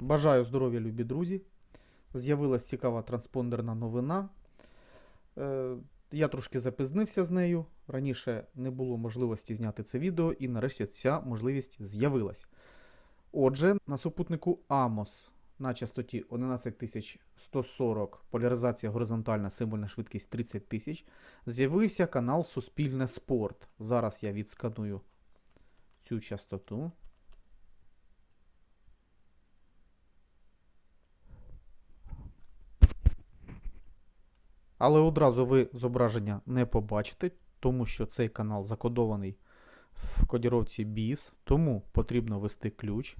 Бажаю здоров'я, любі друзі. З'явилась цікава транспондерна новина. Е, Я трошки запізнився з нею. Раніше не було можливості зняти це відео, і нарешті ця можливість з'явилась. Отже, на супутнику AMOS на частоті 11140 поляризація горизонтальна, символьна швидкість 30 тисяч з'явився канал Суспільне Спорт. Зараз я відсканую цю частоту. Але одразу ви зображення не побачите, тому що цей канал закодований в кодіровці BIS, тому потрібно ввести ключ.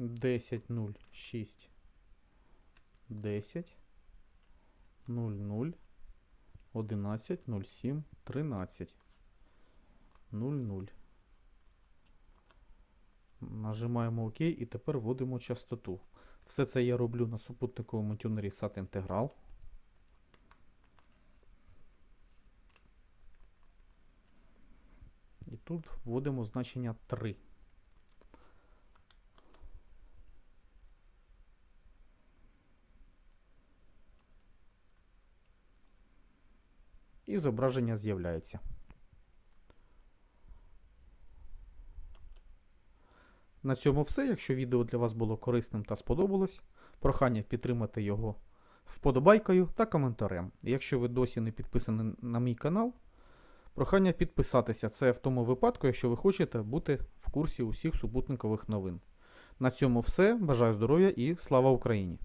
Десять нуль шість. Десять. Нуль нуль. Одинадцять нуль сім. Тринадцять. Нуль нуль. Нажимаємо ОК і тепер вводимо частоту. Все це я роблю на супутниковому тюнері SAT Integral. І тут вводимо значення 3. І зображення з'являється. На цьому все. Якщо відео для вас було корисним та сподобалось, прохання підтримати його вподобайкою та коментарем. Якщо ви досі не підписані на мій канал, прохання підписатися. Це в тому випадку, якщо ви хочете бути в курсі усіх супутникових новин. На цьому все. Бажаю здоров'я і слава Україні!